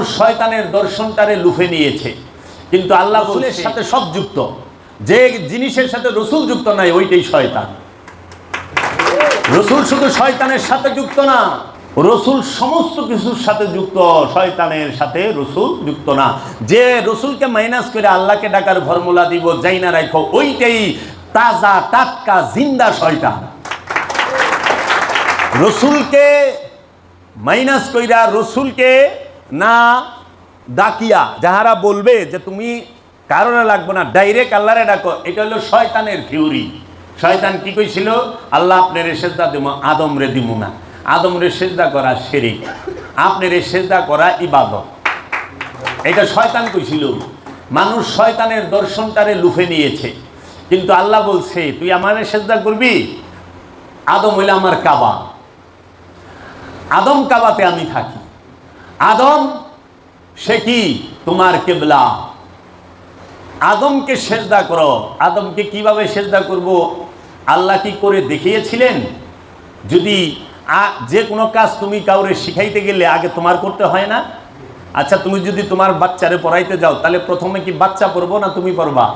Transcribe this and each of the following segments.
মানুষ শয়তানের দর্শনটারে লুফে নিয়েছে। কিন্তু আল্লাহ রসুলের সাথে সব যুক্ত। যে জিনিসের সাথে রসুল যুক্ত নাই ওইটাই শয়তান। রসুল শুধু শয়তানের সাথে যুক্ত না রসুল সমস্ত কিছুর সাথে যুক্ত শয়তানের সাথে রসুল যুক্ত না। যে রসুলকে মাইনাস করে আল্লাহকে ডাকার ফর্মুলা দিব যাই না রাখো ওইটাই তাজা টাটকা জিন্দা শয়তান। রসুলকে মাইনাস কইরা রসুলকে না ডাকিয়া, যাহারা বলবে যে তুমি কারণে লাগবে না ডাইরেক্ট আল্লাহরে ডাকো, এটা হলো শয়তানের থিওরি। শয়তান কি কইছিল? আল্লাহ আপনার সেজদা দিব আদম রে দিব না। আদম রে সেজদা করা শেরিক, আপনার সেজদা করা ইবাদত। এটা শয়তান কইছিল। মানুষ শয়তানের দর্শনটারে লুফে নিয়েছে। কিন্তু আল্লাহ বলছে, তুই আমারে সেজদা করবি? আদম হইলে আমার কাবা। আদম কাবাতে আমি থাকি। আদম, সে কি? তোমার কেবলা। আদমকে সেজদা করো। আদমকে কীভাবে সেজদা করব? আল্লাহ কি করে দেখিয়েছিলেন? যদি যে কোনো কাজ তুমি কাউরে শিখাইতে গেলে আগে তোমার করতে হয় না? আচ্ছা তুমি যদি তোমার বাচ্চারে পড়াইতে যাও, তাহলে প্রথমে কি বাচ্চা পড়ব না তুমি পড়বা?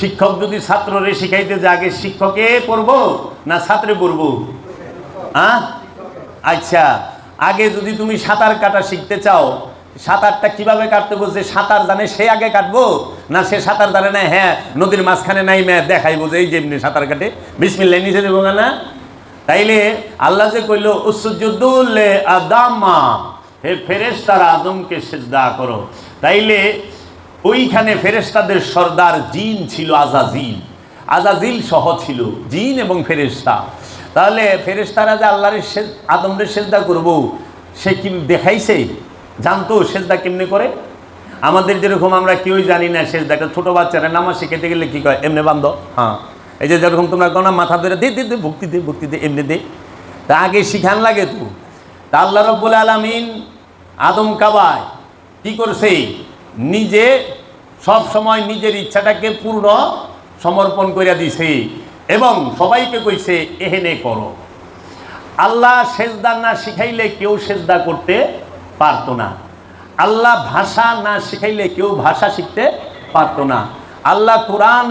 শিক্ষক যদি ছাত্ররে শিখাইতে যায় আগে শিক্ষকে পড়ব না ছাত্রে পড়ব? আচ্ছা। আগে যদি তুমি সাঁতার কাটা শিখতে চাও, সাঁতারটা কীভাবে কাটতে বলছে সাঁতার জানে সে আগে কাটবো? না সে সাঁতার জানে না হ্যাঁ নদীর মাঝখানে নাই ম্যা দেখাইবো যে এই যেমনি সাঁতার কাটে। বিসমিল্লাহ, নিচে দেবো না তাইলে আল্লাহ যে কইল উসুদ্দুল্লে আদামা হে ফেরেশতারা আদমকে সেজদা করো। তাইলে ওইখানে ফেরেশতাদের সর্দার জিন ছিল আজাজিল। আজাজিল সহ ছিল জিন এবং ফেরেশতা। তাহলে ফেরেশতারা যে আল্লাহর আদমরে সেজদা করব, সে কি দেখাইছে? জানতো সেজদা কেমনে করে? আমাদের যেরকম আমরা কেউই জানি না সেজদা একটা ছোটো বাচ্চারা নামাজ শিখাইতে গেলে কি কয়? এমনি বান্ধ? হ্যাঁ। এই যে যেরকম তোমরা কোনো মাথা ধরে দে দে দে, ভক্তি দে ভক্তি দে, এমনি দে। তা আগে শিখান লাগে তো। তা আল্লাহ রব্বুল আলমিন আদম কাবায় কি করছে? নিজে সব সময় নিজের ইচ্ছাটাকে পূর্ণ সমর্পণ করিয়া দিছে। এবং সবাইকে কইছে, এহেনে করো। আল্লাহ সেজদা না শিখাইলে কেউ সেজদা করতে পারতো না। আল্লাহ ভাষা না শিখাইলে কেউ ভাষা শিখতে পারতো না। আল্লাহ কোরআন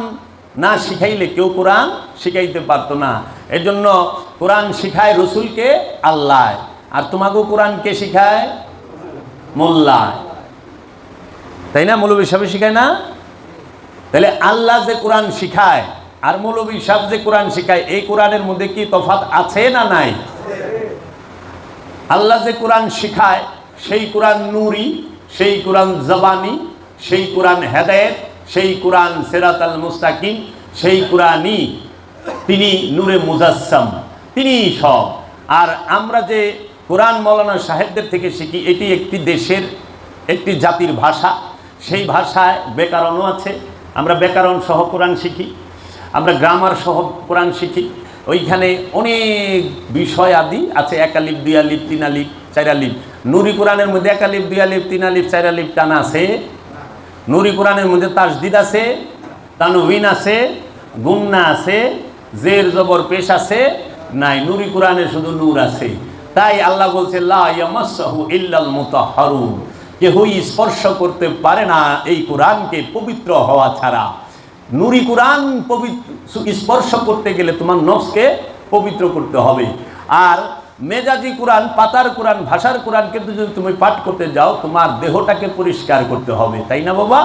না শিখাইলে কেউ কোরআন শিখাইতে পারতো না। এজন্য জন্য কোরআন শিখায় রসুলকে আল্লাহ, আর তোমাকেও কোরআন কে শিখায়? মোল্লায় তাই না? মৌলবী সাহেব শিখায় না? তাহলে আল্লাহ যে কোরআন শিখায় আর মৌলবী সাহেব যে কোরআন শিখায়, এই কোরআনের মধ্যে কি তফাত আছে না নাই? আল্লাহ যে কোরআন শিখায়, সেই কোরআন নুরি, সেই কোরআন জবানি, সেই কোরআন হেদায়েত, সেই কোরআন সেরাত আল মুস্তাকিম, সেই কোরআনই তিনি নূরে মুজাসসাম। তিনি সব। আর আমরা যে কোরআন মৌলানা সাহেবদের থেকে শিখি, এটি একটি দেশের, একটি জাতির ভাষা। সেই ভাষায় ব্যাকরণও আছে। আমরা ব্যাকরণ সহ কোরআন শিখি। আমরা গ্রামার সহ কোরআন শিখি। ওইখানে অনেক বিষয় আদি আছে, এক আলিপ দুই আলিপ তিন আলিপ চার আলিপ নুরি কোরআনের মধ্যে এক আলিপ দুই আলিপ তিন আলিপ চার আলিপ টানা আছে। নুরি কোরআনের মধ্যে তাসদিদ আছে তানবিন আছে, গুন্না আছে, জের, জবর, পেশ আছে। নাই, নুরি কোরআনে শুধু নূর আছে। তাই আল্লাহ বলছে কেহই স্পর্শ করতে পারে না এই কোরআনকে পবিত্র হওয়া ছাড়া। নুরি কুরান পবিত্র স্পর্শ করতে গেলে তোমার নফসকে পবিত্র করতে হবে। আর মেজাজি কোরআন, পাতার কোরআন, ভাষার কোরআন কিন্তু যদি তুমি পাঠ করতে যাও, তোমার দেহটাকে পরিষ্কার করতে হবে। তাই না বাবা?